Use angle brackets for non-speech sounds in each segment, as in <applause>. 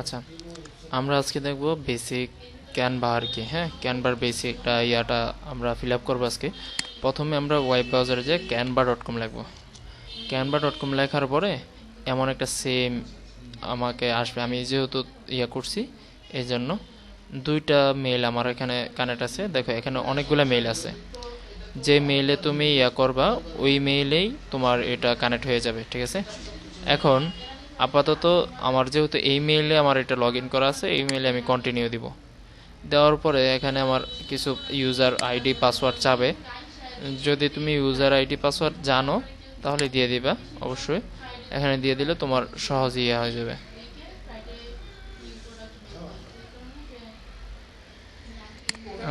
আচ্ছা আমরা আজকে দেখব বেসিক ক্যানভা আর কি হ্যাঁ? ক্যানভার বেসিকটা ইয়াটা আমরা ফিল আপ করব আজকে। প্রথমে আমরা ওয়েব ব্রাউজারে যে ক্যানভা ডট কম লিখব। ক্যানভা ডট কম লেখার পরে এমন একটা সেম আমাকে আসবে। আমি যেহেতু ইয়া করছি এই জন্য দুইটা মেইল আমার এখানে কানেক্ট আছে। দেখো, এখানে অনেকগুলো মেইল আছে। যে মেইলে তুমি ইয়া করবা, ওই মেইলেই তোমার এটা কানেক্ট হয়ে যাবে, ঠিক আছে? এখন আপাতত আমার যেহেতু এই মেইলে আমার এটা লগ ইন করা আছে, এই মেইলে আমি কন্টিনিউ দিব। দেওয়ার পরে এখানে আমার কিছু ইউজার আইডি পাসওয়ার্ড চাবে। যদি তুমি ইউজার আইডি পাসওয়ার্ড জানো, তাহলে দিয়ে দিবা, অবশ্যই। এখানে দিয়ে দিলে তোমার সহজ ইয়ে হয়ে যাবে।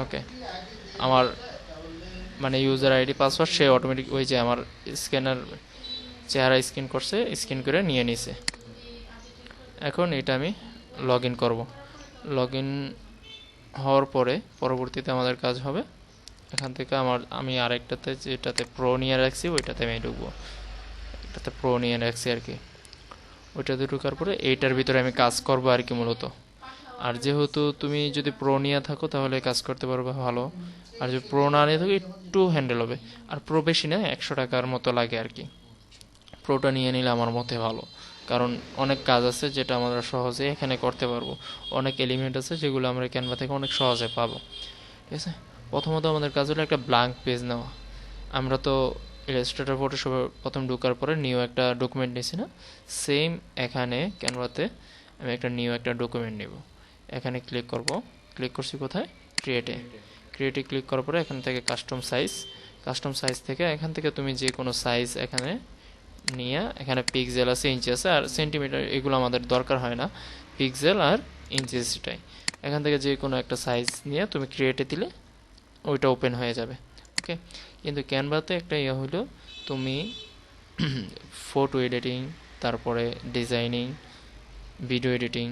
ওকে। আমার মানে ইউজার আইডি পাসওয়ার্ড সে অটোমেটিক ওই যে আমার স্ক্যানার চেহারা স্ক্যান করছে স্ক্যান করে নিয়ে নিছে। এখন এটা আমি লগ ইন করব। লগ ইন হওয়ার পরে পরবর্তীতে আমাদের কাজ হবে। এখান থেকে আমার, আমি আরেকটাতে যেটাতে প্রো নিয়ে রাখছি, ওইটাতে আমি ঢুকবো। এটাতে প্রো নিয়ে রাখছি আর কি। ওইটাতে ঢুকার পরে এইটার ভিতরে আমি কাজ করব আর কি মূলত। আর যেহেতু তুমি যদি প্রো নিয়ে থাকো, তাহলে কাজ করতে পারবে ভালো। আর যদি প্রো না নিয়ে থাকো, একটু হ্যান্ডেল হবে। আর প্রো বেশি না, একশো টাকার মতো লাগে আর কি। প্রোটা নিয়ে নিলে আমার মতে ভালো। কারণ অনেক কাজ আছে যেটা আমরা সহজে এখানে করতে পারব। অনেক এলিমেন্ট আছে যেগুলো আমরা ক্যানভা থেকে অনেক সহজে পাবো। ঠিক আছে? প্রথমত আমাদের কাজ হলো একটা ব্ল্যাঙ্ক পেজ নেওয়া। আমরা তো ইলাস্ট্রেটর ফটোশপে প্রথম ঢোকার পরে নিউ একটা ডকুমেন্ট নিয়েছি না? সেম এখানে ক্যানভাতে আমি একটা নিউ একটা ডকুমেন্ট নেব। এখানে ক্লিক করব। ক্লিক করছি কোথায়? ক্রিয়েটে ক্রিয়েটে ক্লিক করার পরে এখান থেকে কাস্টম সাইজ কাস্টম সাইজ থেকে এখান থেকে তুমি যে কোনো সাইজ এখানে নিয়ে, এখানে পিক্সেল আছে ইঞ্চি আছে আর সেন্টিমিটার এগুলো আমাদের দরকার হয় না। পিক্সেল আর ইঞ্চি সেটাই এখান থেকে যে কোনো একটা সাইজ নিয়ে তুমি ক্রিয়েটে দিলে ওইটা ওপেন হয়ে যাবে। ওকে কিন্তু ক্যানভাতে একটা ইয়ে হলো, তুমি <clears throat> ফটো এডিটিং তারপরে ডিজাইনিং ভিডিও এডিটিং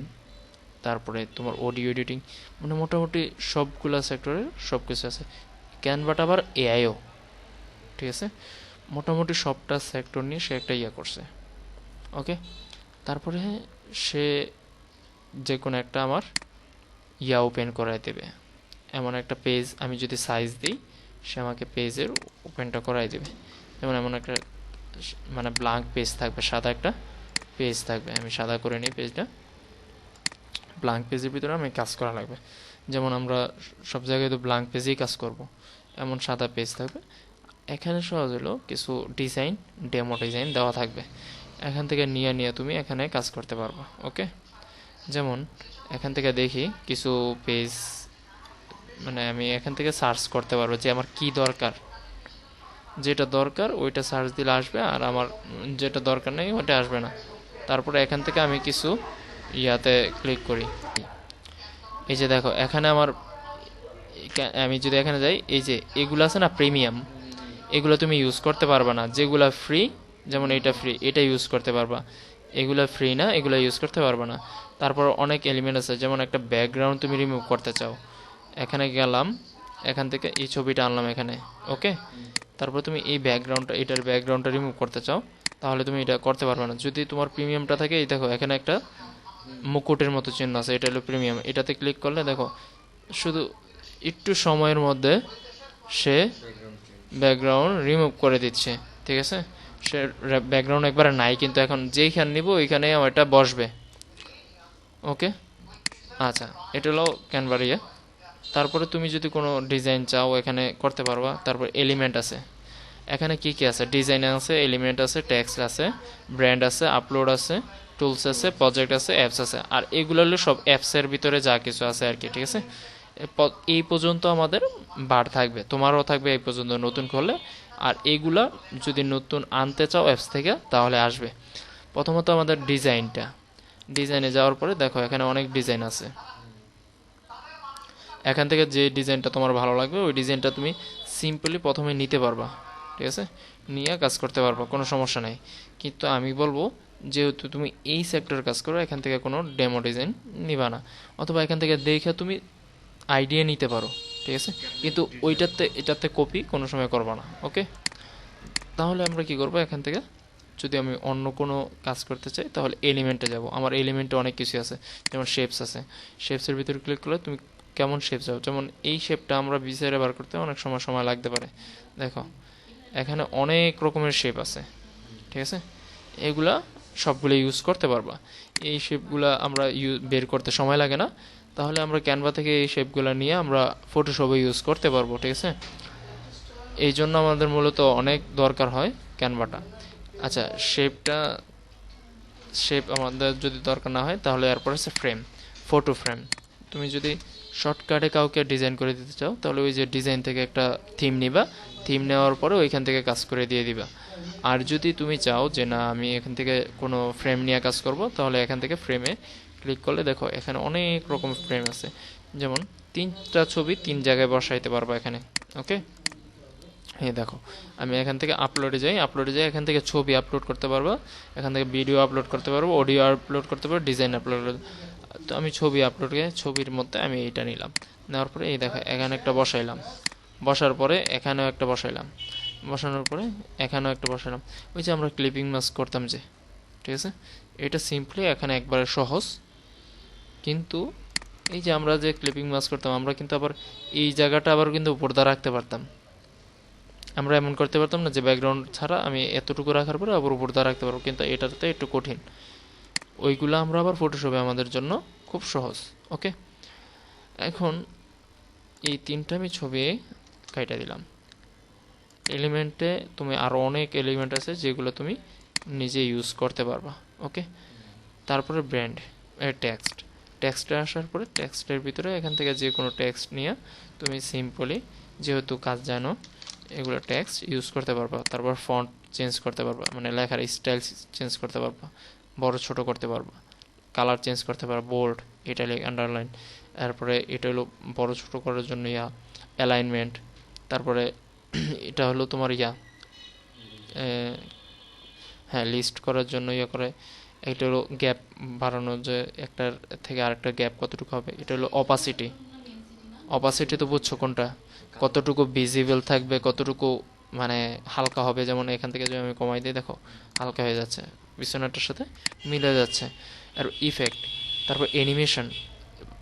তারপরে তোমার অডিও এডিটিং মানে মোটামুটি সবগুলা সেক্টরে সব কিছু আছে। ক্যানভাটা আবার এআইও ঠিক আছে? মোটামুটি সবটা সেক্টর নিয়ে সে একটা ইয়ে করছে। ওকে তারপরে সে যে কোনো একটা আমার ইয়া ওপেন করায় দেবে। এমন একটা পেজ আমি যদি সাইজ দিই, সে আমাকে পেজের ওপেনটা করাই দেবে। যেমন এমন একটা মানে ব্লাঙ্ক পেজ থাকবে, সাদা একটা পেজ থাকবে। আমি সাদা করে নিই পেজটা ব্লাঙ্ক পেজের ভিতরে আমি কাজ করা লাগবে। যেমন আমরা সব জায়গায় তো ব্লাঙ্ক পেজেই কাজ করব। এমন সাদা পেজ থাকবে। এখানে সহজ হলো কিছু ডিজাইন ডেমো ডিজাইন দেওয়া থাকবে। এখান থেকে নিয়ে নিয়ে তুমি এখানে কাজ করতে পারবে ওকে যেমন, এখান থেকে দেখি কিছু পেজ মানে আমি এখান থেকে সার্চ করতে পারব যে আমার কি দরকার। যেটা দরকার ওইটা সার্চ দিলে আসবে আর আমার যেটা দরকার নেই ওটা আসবে না। তারপরে এখান থেকে আমি কিছু ইয়াতে ক্লিক করি। এই যে দেখো, এখানে আমার, আমি যদি এখানে যাই, এই যে এগুলো আছে না প্রিমিয়াম এগুলো তুমি ইউজ করতে পারবা না। যেগুলো ফ্রি যেমন এটা ফ্রি এটা ইউজ করতে পারবা। এগুলো ফ্রি না, এগুলো ইউজ করতে পারবা না। তারপর অনেক এলিমেন্ট আছে, যেমন একটা ব্যাকগ্রাউন্ড তুমি রিমুভ করতে চাও। এখানে গেলাম, এখান থেকে এই ছবিটা আনলাম এখানে ওকে তারপর তুমি এই ব্যাকগ্রাউন্ডটা এটার ব্যাকগ্রাউন্ডটা রিমুভ করতে চাও, তাহলে তুমি এটা করতে পারবে না। যদি তোমার প্রিমিয়ামটা থাকে, এই দেখো, এখানে একটা মুকুটের মতো চিহ্ন আছে, এটা হলো প্রিমিয়াম এটাতে ক্লিক করলে দেখো, শুধু একটু সময়ের মধ্যে সে ব্যাকগ্রাউন্ড রিমুভ করে দিচ্ছে, ঠিক আছে? সে ব্যাকগ্রাউন্ড একবারে নাই, কিন্তু এখন যেইখানে নিব, ওইখানে এটা বসবে। ওকে? আচ্ছা এটা হলো ক্যানভার ইয়ে। তারপরে তুমি যদি কোনো ডিজাইন চাও, এখানে করতে পারবা। তারপর এলিমেন্ট আছে। এখানে কি কি আছে? ডিজাইন আছে এলিমেন্ট আছে টেক্সট আছে ব্র্যান্ড আছে আপলোড আছে টুলস আছে প্রজেক্ট আছে অ্যাপস আছে। আর এগুলো হলো সব অ্যাপসের ভিতরে যা কিছু আছে আর কি, ঠিক আছে? এই পর্যন্ত আমাদের বার থাকবে। তোমারও থাকবে এই পর্যন্ত নতুন করলে। আর এইগুলা যদি নতুন আনতে চাও অ্যাপস থেকে, তাহলে আসবে। প্রথমত আমাদের ডিজাইনটা। ডিজাইনে যাওয়ার পরে দেখো, এখানে অনেক ডিজাইন আছে। এখান থেকে যে ডিজাইনটা তোমার ভালো লাগবে, ওই ডিজাইনটা তুমি সিম্পলি প্রথমে নিতে পারবা। ঠিক আছে? নিয়ে কাজ করতে পারবা, কোনো সমস্যা নেই। কিন্তু আমি বলব, যেহেতু তুমি এই সেক্টর কাজ করো, এখান থেকে কোনো ডেমো ডিজাইন নিবা না। অথবা এখান থেকে দেখে তুমি আইডিয়া নিতে পারো, ঠিক আছে? কিন্তু ওইটাতে, এটাতে কপি কোনো সময় করবা না ওকে তাহলে আমরা কি করব এখান থেকে? যদি আমি অন্য কোনো কাজ করতে চাই, তাহলে এলিমেন্টে যাব। আমার এলিমেন্টে অনেক কিছু আছে, যেমন শেপস আছে। শেপসের ভিতরে ক্লিক করলে তুমি কেমন শেপ যাও যেমন এই শেপটা আমরা বিচারে বার করতে অনেক সময় সময় লাগতে পারে। দেখো, এখানে অনেক রকমের শেপ আছে, ঠিক আছে? এগুলা সবগুলো ইউজ করতে পারবা। এই শেপগুলা আমরা বের করতে সময় লাগে না। তাহলে আমরা ক্যানভা থেকে এই শেপগুলো নিয়ে আমরা ফটোশপে ইউজ করতে পারব, ঠিক আছে? এই জন্য আমাদের মূলত অনেক দরকার হয় ক্যানভাটা আচ্ছা শেপটা শেপ আমাদের যদি দরকার না হয়, তাহলে এরপর আছে ফ্রেম ফটো ফ্রেম তুমি যদি শর্টকাটে কাউকে ডিজাইন করে দিতে চাও, তাহলে ওই যে ডিজাইন থেকে একটা থিম নিবা। থিম নেওয়ার পরে ওইখান থেকে কাজ করে দিয়ে দিবা। আর যদি তুমি চাও যে না, আমি এখান থেকে কোনো ফ্রেম নিয়ে কাজ করব, তাহলে এখান থেকে ফ্রেমে ক্লিক করলে দেখো এখানে অনেক রকম ফ্রেম আছে। যেমন তিনটা ছবি তিন জায়গায় বসাইতে পারব এখানে, ওকে? এই দেখো, আমি এখান থেকে আপলোডে যাই আপলোডে যাই, এখান থেকে ছবি আপলোড করতে পারব, এখান থেকে ভিডিও আপলোড করতে পারব অডিও আপলোড করতে পারব ডিজাইন আপলোড তো আমি ছবি আপলোড করে ছবির মধ্যে আমি এইটা নিলাম। নেওয়ার পরে এই দেখো, এখানে একটা বসাইলাম। বসার পরে এখানেও একটা বসাইলাম। বসানোর পরে এখানেও একটা বসালাম ওই যে আমরা ক্লিপিং মাস্ক করতাম যে, ঠিক আছে? এটা সিম্পলি এখানে একবারে সহজ। কিন্তু এই যে আমরা যে ক্লিপিং মাস্ক করতাম, আমরা কিন্তু আবার এই জায়গাটা আবার কিন্তু উপরদা রাখতে পারতাম। আমরা এমন করতে পারতাম না যে ব্যাকগ্রাউন্ড ছাড়া আমি এতটুকু রাখার পরে আবার উপরদা রাখতে পারব, কিন্তু এটাতে একটু কঠিন। ওইগুলো আমরা আবার ফটোশপে আমাদের জন্য খুব সহজ ওকে এখন এই তিনটা আমি ছবি কাইটা দিলাম। এলিমেন্টে তুমি আরও অনেক এলিমেন্ট আছে যেগুলো তুমি নিজে ইউজ করতে পারবা ওকে তারপরে ব্র্যান্ড টেক্সট টেক্সটে আসার পরে টেক্সটের ভিতরে এখান থেকে যে কোনো টেক্সট নিয়ে তুমি সিম্পলি যেহেতু কাজ জানো, এগুলো টেক্সট ইউজ করতে পারবা। তারপর ফন্ট চেঞ্জ করতে পারবা মানে লেখার স্টাইল চেঞ্জ করতে পারবা, বড় ছোট করতে পারবা কালার চেঞ্জ করতে পারবা বোল্ড ইটালিক আন্ডারলাইন তারপরে এটা হলো বড় ছোট করার জন্য ইয়া অ্যালাইনমেন্ট তারপরে <clears throat> এটা হলো তোমার ইয়া হ্যাঁ লিস্ট করার জন্য ইয়া করে এটা হলো গ্যাপ বাড়ানো যে একটার থেকে আরেকটা গ্যাপ কতটুকু হবে, এটা হলো অপাসিটি অপাসিটি তো বুঝছ কোনটা? কতটুকু ভিজিবল থাকবে, কতটুকু মানে হালকা হবে, যেমন এখান থেকে যদি আমি কমাই দিই, দেখো, হালকা হয়ে যাচ্ছে। বিছানাটার সাথে মিলে যাচ্ছে। আর ইফেক্ট তারপর অ্যানিমেশন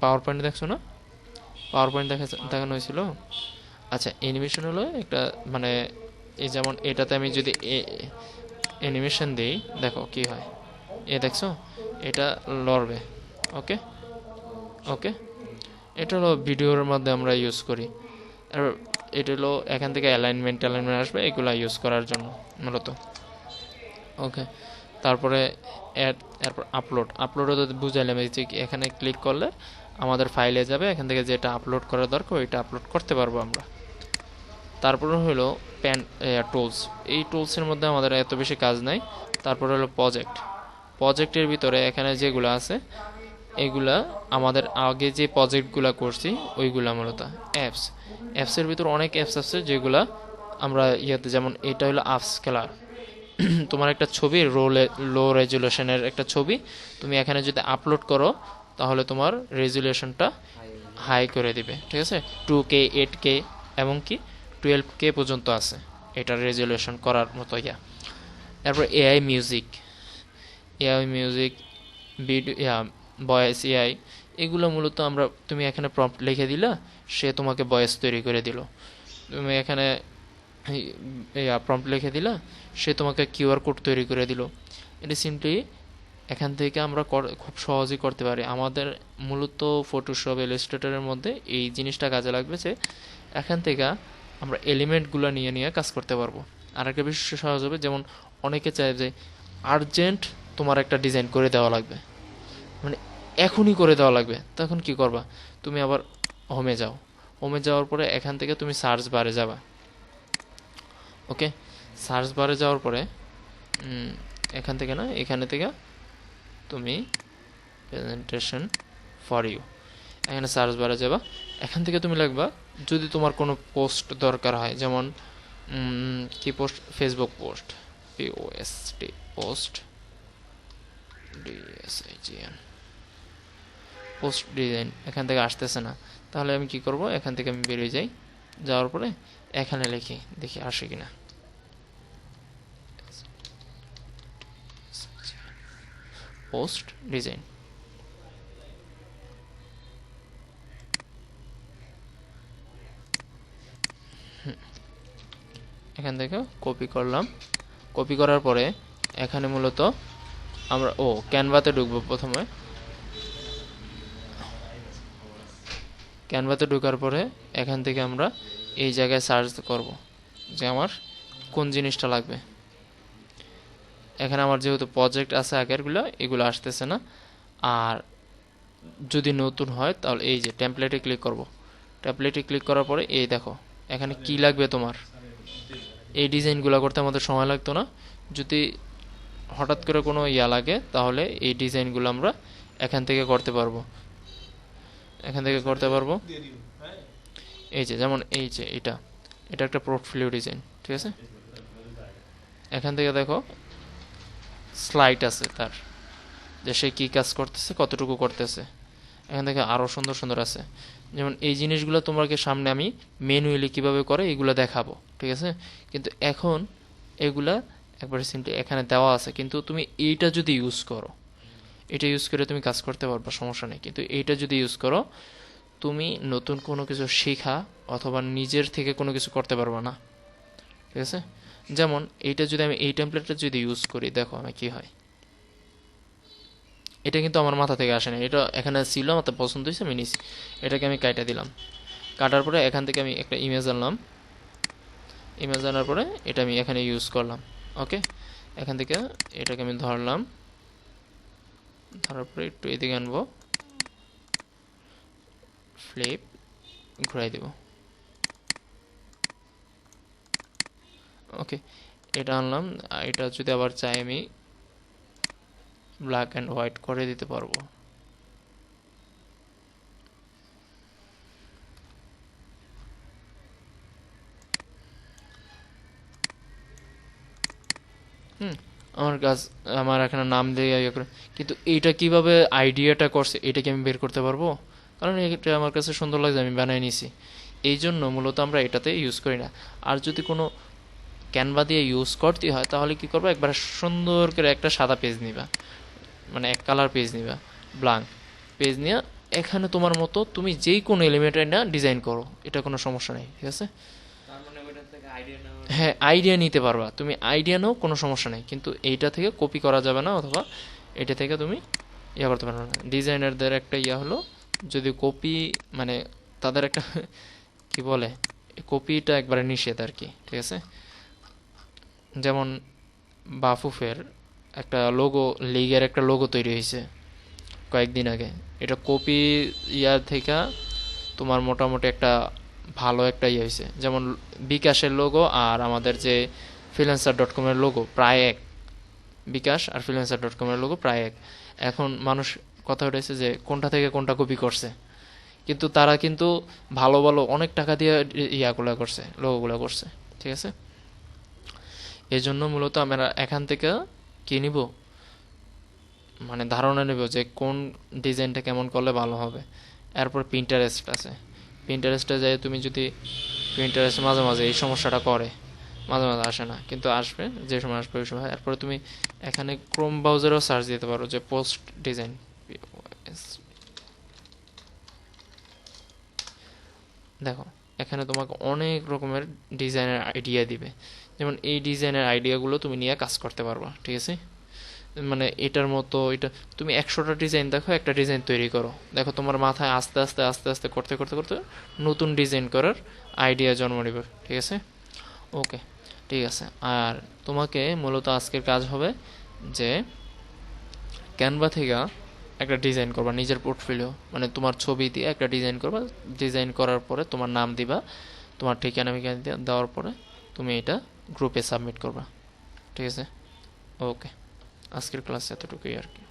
পাওয়ার পয়েন্ট দেখছ না? পাওয়ার পয়েন্ট দেখা দেখানো হয়েছিল? আচ্ছা অ্যানিমেশন হলো একটা মানে এই যেমন এটাতে আমি যদি অ্যানিমেশন দিই, দেখো কি হয়। এ দেখছ? এটা লড়বে। ওকে? ওকে? এটা হলো ভিডিওর মধ্যে আমরা ইউজ করি। আর এটা হলো এখান থেকে অ্যালাইনমেন্ট অ্যালাইনমেন্ট আসবে এগুলো ইউজ করার জন্য, মূলত। ওকে? তারপরে অ্যাড এরপর আপলোড আপলোডও তো বুঝাইলাম, এই যে এখানে ক্লিক করলে আমাদের ফাইলে যাবে, এখান থেকে যেটা আপলোড করা দরকার, ওইটা আপলোড করতে পারব আমরা। তারপরে হলো প্যান টুলস এই টুলসের মধ্যে আমাদের এত বেশি কাজ নাই। তারপরে হলো প্রজেক্ট প্রজেক্টের ভিতরে এখানে যেগুলো আছে, এগুলা আমাদের আগে যে প্রজেক্টগুলো করছি, ওইগুলা মূলত অ্যাপস অ্যাপসের ভিতর অনেক অ্যাপস আছে যেগুলা আমরা ইয়েতে, যেমন এটা হলো আপস খেলার <clears throat> তোমার একটা ছবি রো লো রেজুলেশনের একটা ছবি, তুমি এখানে যদি আপলোড করো, তাহলে তোমার রেজুলেশনটা হাই করে দিবে, ঠিক আছে? টু কে এইট কে এবং কি টুয়েলভ কে পর্যন্ত আছে, এটার রেজুলেশন করার মতো ইয়া। তারপর AI music AI music video voice AI এগুলো মূলত আমরা, তুমি এখানে প্রম্পট লিখে দিলা, সে তোমাকে ভয়েস তৈরি করে দিল। তুমি এখানে প্রম্পট লিখে দিলা, সে তোমাকে কিউআর কোড তৈরি করে দিল। এটা সিম্পলি এখান থেকে আমরা খুব সহজেই করতে পারি। আমাদের মূলত ফটোশপ ইলাস্ট্রেটরের মধ্যে এই জিনিসটা কাজে লাগবে যে, এখান থেকে আমরা এলিমেন্টগুলো নিয়ে নিয়ে কাজ করতে পারব। আর একটা বেশি সহজ হবে, যেমন অনেকে চায় যে আর্জেন্ট তোমার একটা ডিজাইন করে দেওয়া লাগবে। মানে এখনই করে দেওয়া লাগবে। তখন কি করবা? তুমি আবার হোমে যাও। হোমে যাওয়ার পরে এখান থেকে তুমি সার্চ বারে যাবা। ওকে সার্চ বারে যাওয়ার পরে এখান থেকে না, এখানে থেকে তুমি প্রেজেন্টেশন ফর ইউ এখানে সার্চ বারে যাবা। এখান থেকে তুমি লিখবা, যদি তোমার কোনো পোস্ট দরকার হয়, যেমন কি post Facebook post P O S T post D S I G N post design এখান থেকে আসতেছে না। তাহলে আমি কি করব? এখান থেকে আমি বেরিয়ে যাই। যাওয়ার পরে এখানে লিখি, দেখি আসে কিনা। পোস্ট ডিজাইন এখান থেকে কপি করলাম। কপি করার পরে এখানে মূলত আমরা, ও ক্যানভাতে ঢুকবো প্রথমে। ক্যানভাতে ঢোকার পরে এখান থেকে আমরা এই জায়গায় সার্চ করব যে আমার কোন জিনিসটা লাগবে। এখানে আমার যেহেতু প্রজেক্ট আছে আগেরগুলো, এগুলো আসতেছে না। আর যদি নতুন হয়, তাহলে এই যে টেমপ্লেটে ক্লিক করব। টেমপ্লেটে ক্লিক করার পরে এই দেখো, এখানে কি লাগবে তোমার? এই ডিজাইনগুলো করতে আমাদের সময় লাগতো না। যদি হঠাৎ করে কোনো ইয়া লাগে, তাহলে এই ডিজাইনগুলো আমরা এখান থেকে করতে পারব। এখান থেকে করতে পারব। এই যে, যেমন এই যে, এটা। এটা একটা পোর্টফোলিও ডিজাইন ঠিক আছে? এখান থেকে দেখো স্লাইড আছে তার, যে সে কী কাজ করতেছে, কতটুকু করতেছে। এখান থেকে আরও সুন্দর সুন্দর আছে। যেমন এই জিনিসগুলো তোমাকে সামনে আমি ম্যানুয়ালি কীভাবে করে, এগুলো দেখাবো, ঠিক আছে? কিন্তু এখন এগুলা একবারে সিম্পলি এখানে দেওয়া আছে। কিন্তু তুমি এইটা যদি ইউজ করো, এটা ইউজ করে তুমি কাজ করতে পারবা, সমস্যা নেই। কিন্তু এইটা যদি ইউজ করো, তুমি নতুন কোনো কিছু শেখা অথবা নিজের থেকে কোনো কিছু করতে পারবা না। ঠিক আছে? যেমন এইটা যদি আমি, এই টেমপ্লেটটা যদি ইউজ করি, দেখো আমি কি হয়। এটা কিন্তু আমার মাথা থেকে আসে না। এটা এখানে ছিল, আমার পছন্দ হয়েছে, আমি নিছি এটাকে আমি কাটা দিলাম। কাটার পরে এখান থেকে আমি একটা ইমেজ আনলাম। ইমেজ আনার পরে এটা আমি এখানে ইউজ করলাম। ওকে, এখান থেকে এটাকে আমি ধরলাম। ধরার পরে একটু এদিকে আনব। ফ্লিপ ঘুরাই দেব। ওকে, এটা আনলাম। এটা যদি আবার চাই আমি ব্ল্যাক অ্যান্ড হোয়াইট করে দিতে পারব। হুম। আমার কাজ আমার এখানে নাম দিয়ে ইয়ে করে। কিন্তু এইটা কীভাবে আইডিয়াটা করছে এটা কি আমি বের করতে পারব? কারণ এটা আমার কাছে সুন্দর লাগছে আমি বানিয়ে নিছি এই জন্য মূলত আমরা এটাতে ইউজ করি না। আর যদি কোনো ক্যানভা দিয়ে ইউজ করতে হয় তাহলে কি করব? একবার সুন্দর করে একটা সাদা পেজ নিবা। মানে এক কালার পেজ নিবা ব্লাঙ্ক পেজ নিয়ে এখানে তোমার মতো তুমি যেই কোনো এলিমেন্টের না ডিজাইন করো। এটা কোনো সমস্যা নেই ঠিক আছে? হ্যাঁ আইডিয়া নিতে পারবা। তুমি আইডিয়া নাও, কোনো সমস্যা নেই। কিন্তু এইটা থেকে কপি করা যাবে না, অথবা এটা থেকে তুমি ইয়া করতে পারবে না। ডিজাইনারদের একটা ইয়া হলো, যদি কপি মানে তাদের একটা, <laughs> কি বলে কপিটা একবারে নিষেধ আর কি, ঠিক আছে? যেমন বাফুফের একটা লোগো লিগের একটা লোগো তৈরি হয়েছে কয়েকদিন আগে। এটা কপি ইয়ার থেকে তোমার মোটামুটি একটা ভালো একটা ইয়ে হয়েছে। যেমন বিকাশের লোগো আর আমাদের যে ফ্রিল্যান্সার ডট কমের লোগো প্রায় এক। বিকাশ আর ফ্রিল্যান্সার ডট কমের লোগো প্রায় এক। এখন মানুষ কথা উঠেছে যে কোনটা থেকে কোনটা কপি করছে। কিন্তু তারা কিন্তু ভালো ভালো অনেক টাকা দিয়ে ইয়াগুলো করছে লোগোগুলো করছে। ঠিক আছে? এই জন্য মূলত আমরা এখান থেকে কি নিব? মানে ধারণা নেব যে কোন ডিজাইনটা কেমন করলে ভালো হবে। এরপর প্রিন্টারেস্ট আছে। প্রিন্টারেস্টে যাই তুমি যদি প্রিন্টারেস্ট মাঝে মাঝে এই সমস্যাটা করে, মাঝে মাঝে আসে না, কিন্তু আসবে, যে সময় আসবে ওই সময়। এরপরে তুমি এখানে ক্রোম ব্রাউজারেও সার্চ দিতে পারো যে পোস্ট ডিজাইন দেখো, এখানে তোমাকে অনেক রকমের ডিজাইনের আইডিয়া দিবে। যেমন এই ডিজাইনের আইডিয়াগুলো তুমি নিয়ে কাজ করতে পারবা, ঠিক আছে? মানে এটার মতো, এটা, তুমি একশোটা ডিজাইন দেখো, একটা ডিজাইন তৈরি করো। দেখো তোমার মাথায় আস্তে আস্তে আস্তে আস্তে করতে করতে করতে নতুন ডিজাইন করার আইডিয়া জন্ম নেবে, ঠিক আছে? ওকে ঠিক আছে। আর তোমাকে মূলত আজকের কাজ হবে যে ক্যানভা থেকে একটা ডিজাইন করবা, নিজের পোর্টফোলিও মানে তোমার ছবি দিয়ে একটা ডিজাইন করবা ডিজাইন করার পরে তোমার নাম দিবা, তোমার ঠিকানা মিকানা দেওয়ার পরে তুমি এটা গ্রুপে সাবমিট করবা, ঠিক আছে? ওকে আজকের ক্লাস এতটুকুই আর কি